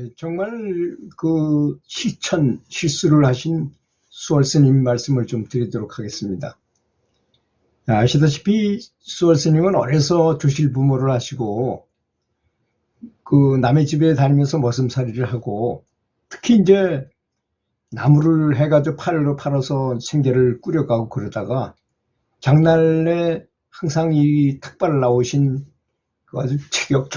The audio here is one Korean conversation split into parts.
네, 정말 그 실천, 실수를 하신 수월 스님 말씀을 좀 드리도록 하겠습니다. 아시다시피 수월 스님은 어려서 조실 부모를 하시고 그 남의 집에 다니면서 머슴살이를 하고 특히 이제 나무를 해가지고 팔로 팔아서 생계를 꾸려가고 그러다가 장날에 항상 이 탁발 나오신 그 아주 체격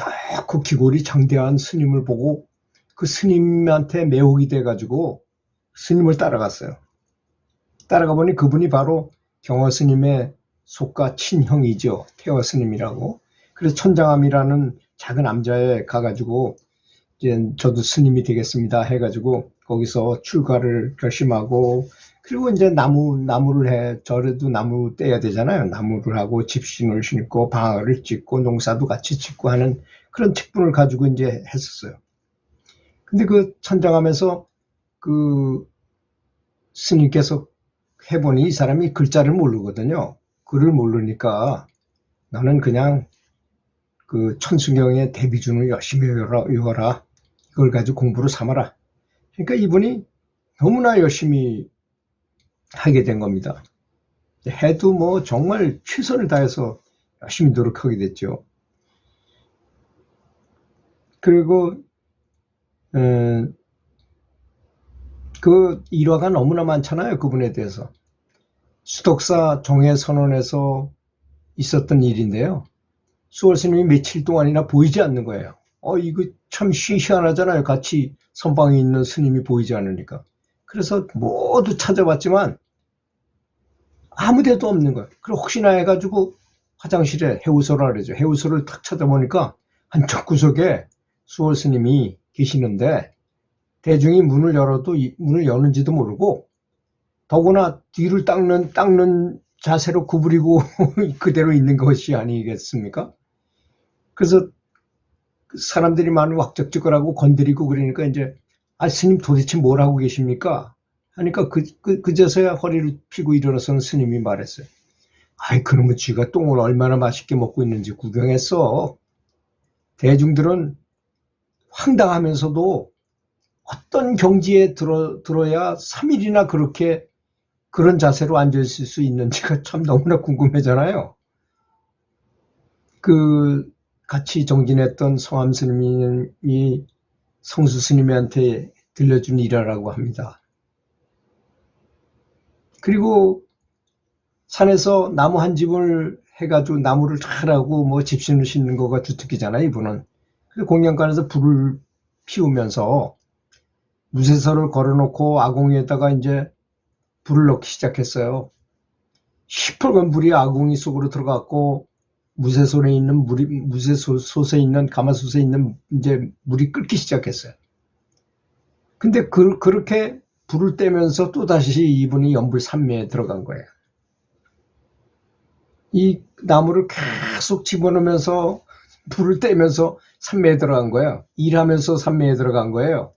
좋고 기골이 장대한 스님을 보고 그 스님한테 매혹이 돼가지고 스님을 따라갔어요. 따라가 보니 그분이 바로 경화 스님의 속가 친형이죠. 태화 스님이라고. 그래서 천장암이라는 작은 남자에 가가지고 이제 저도 스님이 되겠습니다 해가지고 거기서 출가를 결심하고 그리고 이제 나무 나무를 해 절에도 나무 떼야 되잖아요. 나무를 하고 집신을 신고 방아를 짓고 농사도 같이 짓고 하는 그런 직분을 가지고 이제 했었어요. 근데 그 천장하면서 그 스님께서 해보니 이 사람이 글자를 모르거든요. 글을 모르니까 나는 그냥 그 천수경의 대비준을 열심히 외워라, 외워라. 이걸 가지고 공부를 삼아라. 그러니까 이분이 너무나 열심히 하게 된 겁니다. 해도 뭐 정말 최선을 다해서 열심히 노력하게 됐죠. 그리고 음, 그 일화가 너무나 많잖아요. 그분에 대해서. 수덕사 정회 선언에서 있었던 일인데요. 수월 스님이 며칠 동안이나 보이지 않는 거예요. 어, 이거 참 희- 희한하잖아요. 같이 선방에 있는 스님이 보이지 않으니까. 그래서 모두 찾아봤지만 아무 데도 없는 거예요. 그리고 혹시나 해가지고 화장실에 해우소라 그러죠. 해우소를 탁 찾아보니까 한쪽 구석에 수월 스님이 계시는데 대중이 문을 열어도 이 문을 여는지도 모르고 더구나 뒤를 닦는 닦는 자세로 구부리고 그대로 있는 것이 아니겠습니까? 그래서 사람들이 많은 왁적지껄하고 건드리고 그러니까 이제 아 스님 도대체 뭘 하고 계십니까? 하니까 그, 그, 그제서야 허리를 펴고 일어나서는 스님이 말했어요. 아이 그놈의 쥐가 똥을 얼마나 맛있게 먹고 있는지 구경했어. 대중들은 황당하면서도 어떤 경지에 들어, 들어야 3일이나 그렇게 그런 자세로 앉아있을 수 있는지가 참 너무나 궁금하잖아요. 그 같이 정진했던 성암 스님이 성수 스님한테 들려준 일화라고 합니다. 그리고 산에서 나무 한 집을 해가지고 나무를 잘하고 뭐 집신을 싣는 거가 주특기잖아요, 이분은. 그래서 공양간에서 불을 피우면서 무쇠서를 걸어놓고 아궁이에다가 이제 불을 넣기 시작했어요. 시뻘건 불이 아궁이 속으로 들어갔고 무쇠솔에 있는 물이 무쇠솥에 있는 가마솥에 있는 이제 물이 끓기 시작했어요. 근데 그, 그렇게 불을 떼면서 또 다시 이분이 연불 산매에 들어간 거예요. 이 나무를 계속 집어넣으면서 불을 떼면서 산매에 들어간 거예요. 일하면서 산매에 들어간 거예요.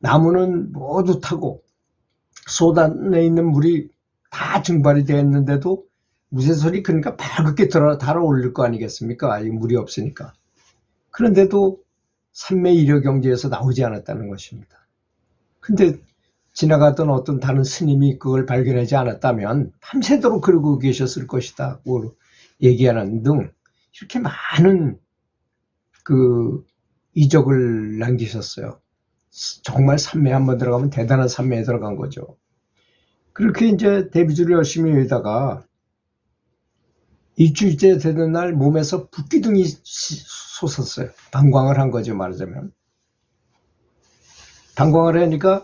나무는 모두 타고 쏟아내 있는 물이 다 증발이 되었는데도 무쇠솔이 그러니까 밝게 들어 달아올릴 거 아니겠습니까? 이 물이 없으니까. 그런데도 산매 이력 경제에서 나오지 않았다는 것입니다. 근데 지나가던 어떤 다른 스님이 그걸 발견하지 않았다면 밤새도록 그러고 계셨을 것이다. 고 얘기하는 등 이렇게 많은 그 이적을 남기셨어요. 정말 산매에 한번 들어가면 대단한 산매에 들어간 거죠. 그렇게 이제 데뷔주를 열심히 외다가 일주일째 되는 날 몸에서 붓기둥이 솟았어요. 방광을 한 거죠, 말하자면. 방광을 하니까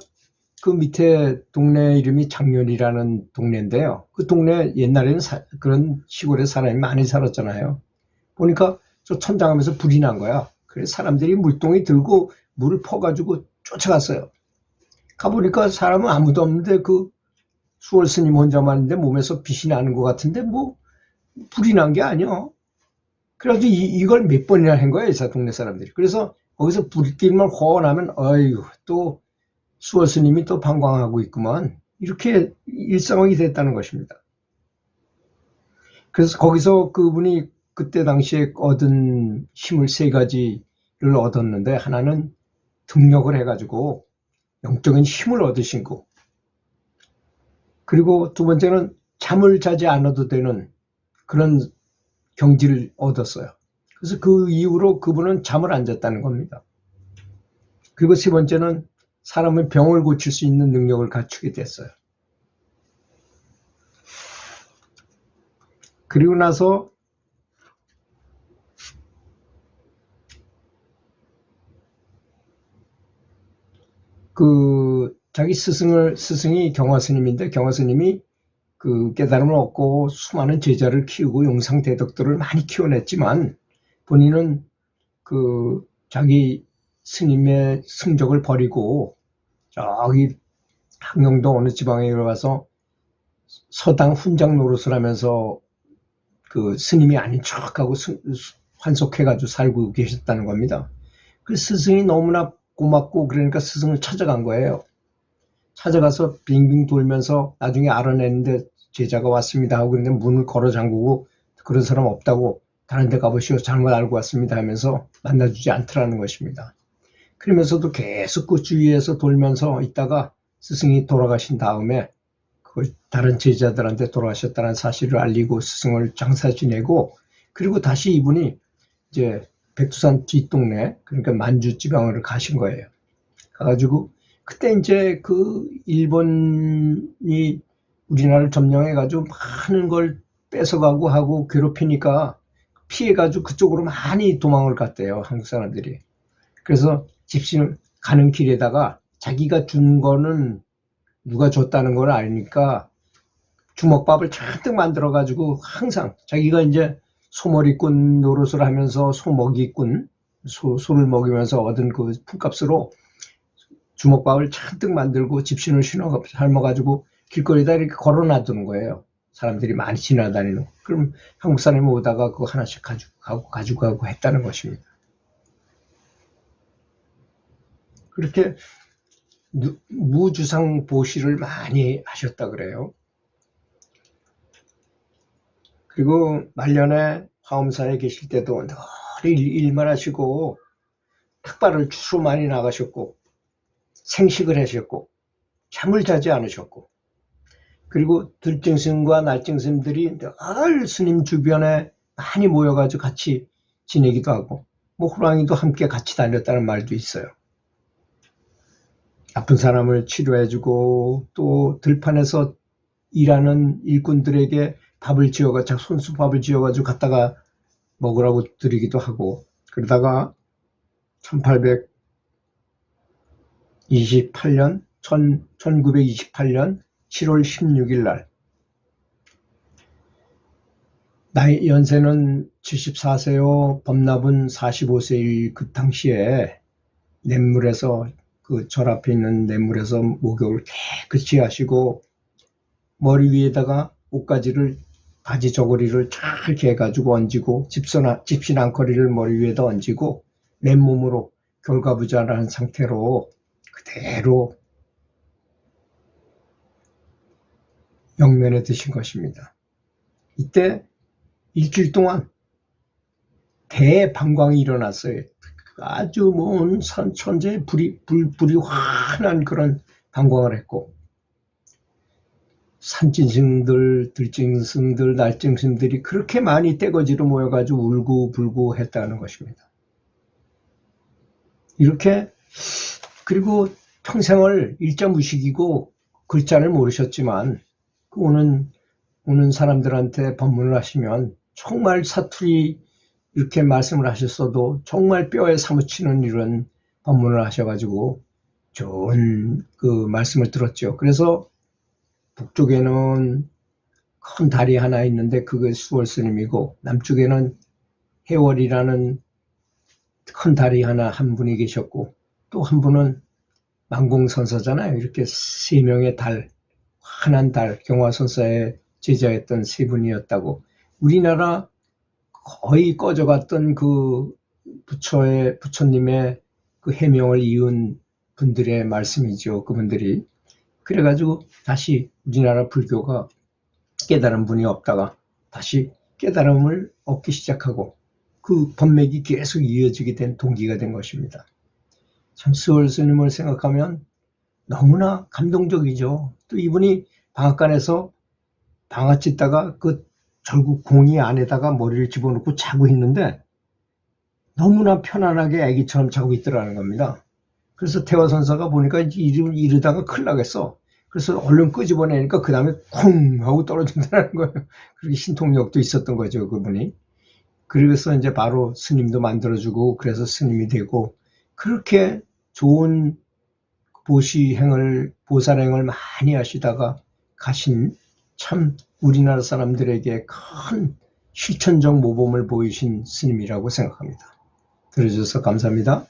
그 밑에 동네 이름이 장년이라는 동네인데요. 그 동네 옛날에는 사, 그런 시골에 사람이 많이 살았잖아요. 보니까 저 천장하면서 불이 난 거야. 그래서 사람들이 물동이 들고 물을 퍼가지고 쫓아갔어요. 가보니까 사람은 아무도 없는데 그 수월 스님 혼자만 있는데 몸에서 빛이 나는 것 같은데 뭐 불이 난 게 아니야. 그래가지고 이, 이걸 몇 번이나 한 거예요, 저 동네 사람들이. 그래서 거기서 불길만 허나면, 어휴, 또 수월 스님이 또 방광하고 있구만. 이렇게 일상이 됐다는 것입니다. 그래서 거기서 그분이 그때 당시에 얻은 힘을 세 가지를 얻었는데, 하나는 등력을 해가지고 영적인 힘을 얻으신 거. 그리고 두 번째는 잠을 자지 않아도 되는 그런 경지를 얻었어요. 그래서 그 이후로 그분은 잠을 안 잤다는 겁니다. 그리고 세 번째는 사람의 병을 고칠 수 있는 능력을 갖추게 됐어요. 그리고 나서 그 자기 스승을 스승이 경화 스님인데 경화 스님이 그 깨달음을 얻고 수많은 제자를 키우고 용상 대덕들을 많이 키워냈지만 본인은 그 자기 스님의 승적을 버리고 저기 항영도 어느 지방에 가서 서당 훈장 노릇을 하면서 그 스님이 아닌 척하고 환속해가지고 살고 계셨다는 겁니다. 그 스승이 너무나 고맙고 그러니까 스승을 찾아간 거예요. 찾아가서 빙빙 돌면서 나중에 알아냈는데 제자가 왔습니다 하고 그런데 문을 걸어 잠그고 그런 사람 없다고 다른 데 가보시오 잘못 알고 왔습니다 하면서 만나주지 않더라는 것입니다. 그러면서도 계속 그 주위에서 돌면서 있다가 스승이 돌아가신 다음에 그걸 다른 제자들한테 돌아가셨다는 사실을 알리고 스승을 장사 지내고 그리고 다시 이분이 이제 백두산 뒷동네 그러니까 만주 지방으로 가신 거예요. 가가지고 그때 이제 그 일본이 우리나라를 점령해가지고 많은 걸 뺏어가고 하고 괴롭히니까 피해가지고 그쪽으로 많이 도망을 갔대요 한국 사람들이. 그래서 집신 가는 길에다가 자기가 준 거는 누가 줬다는 걸 아니까 주먹밥을 잔뜩 만들어 가지고 항상 자기가 이제 소머리꾼 노릇을 하면서 소먹이꾼 소, 소를 먹이면서 얻은 그 품값으로 주먹밥을 잔뜩 만들고 집신을 신어 삶아 가지고 길거리에다 이렇게 걸어 놔두는 거예요. 사람들이 많이 지나다니는. 거. 그럼 한국 사람이 오다가 그거 하나씩 가지고 가고 가지고 가고 했다는 것입니다. 그렇게 누- 무주상 보시를 많이 하셨다 그래요. 그리고 말년에 화엄사에 계실 때도 늘 일, 일만 하시고 탁발을 주로 많이 나가셨고 생식을 하셨고 잠을 자지 않으셨고 그리고 들증스님과 날증스님들이 늘 스님 주변에 많이 모여가지고 같이 지내기도 하고 뭐 호랑이도 함께 같이 다녔다는 말도 있어요. 아픈 사람을 치료해주고 또 들판에서 일하는 일꾼들에게 밥을 지어가지고 손수밥을 지어가지고 갖다가 먹으라고 드리기도 하고 그러다가 1828년 1928년 7월 16일 날. 나이 연세는 74세요 범납은 45세의 그 당시에 냇물에서 그 절 앞에 있는 냇물에서 목욕을 깨끗이 하시고 머리 위에다가 옷가지를 바지 저고리를 잘 개가지고 얹고 집선, 집신 앙커리를 머리 위에다 얹고 맨몸으로 결과부자라는 상태로 그대로 영면에 드신 것입니다. 이때 일주일 동안 대방광이 일어났어요. 아주 먼 산 천재 불이 불 불이 환한 그런 방광을 했고 산짐승들, 들짐승들, 날짐승들이 그렇게 많이 떼거지로 모여가지고 울고 불고 했다는 것입니다. 이렇게 그리고 평생을 일자무식이고 글자를 모르셨지만 그 오는 오는 사람들한테 법문을 하시면 정말 사투리 이렇게 말씀을 하셨어도 정말 뼈에 사무치는 이런 법문을 하셔가지고 좋은 그 말씀을 들었죠. 그래서 북쪽에는 큰 달이 하나 있는데 그게 수월 스님이고 남쪽에는 해월이라는 큰 달이 하나 한 분이 계셨고 또 한 분은 만공선사잖아요. 이렇게 세 명의 달, 환한 달, 경화선사에 제자였던 세 분이었다고. 우리나라 거의 꺼져갔던 그 부처의, 부처님의 그 해명을 이은 분들의 말씀이죠. 그분들이. 그래가지고 다시 우리나라 불교가 깨달은 분이 없다가 다시 깨달음을 얻기 시작하고 그 법맥이 계속 이어지게 된 동기가 된 것입니다. 참 스월 스님을 생각하면 너무나 감동적이죠. 또 이분이 방앗간에서 방앗 짓다가 그 결국 공이 안에다가 머리를 집어넣고 자고 있는데 너무나 편안하게 아기처럼 자고 있더라는 겁니다. 그래서 태화 선사가 보니까 이러, 이러다가 큰일 나겠어. 그래서 얼른 끄집어내니까 그 다음에 쿵 하고 떨어진다는 거예요. 그렇게 신통력도 있었던 거죠, 그분이. 그래서 이제 바로 스님도 만들어주고 그래서 스님이 되고 그렇게 좋은 보시행을 보살행을 많이 하시다가 가신 참 우리나라 사람들에게 큰 실천적 모범을 보이신 스님이라고 생각합니다. 들어주셔서 감사합니다.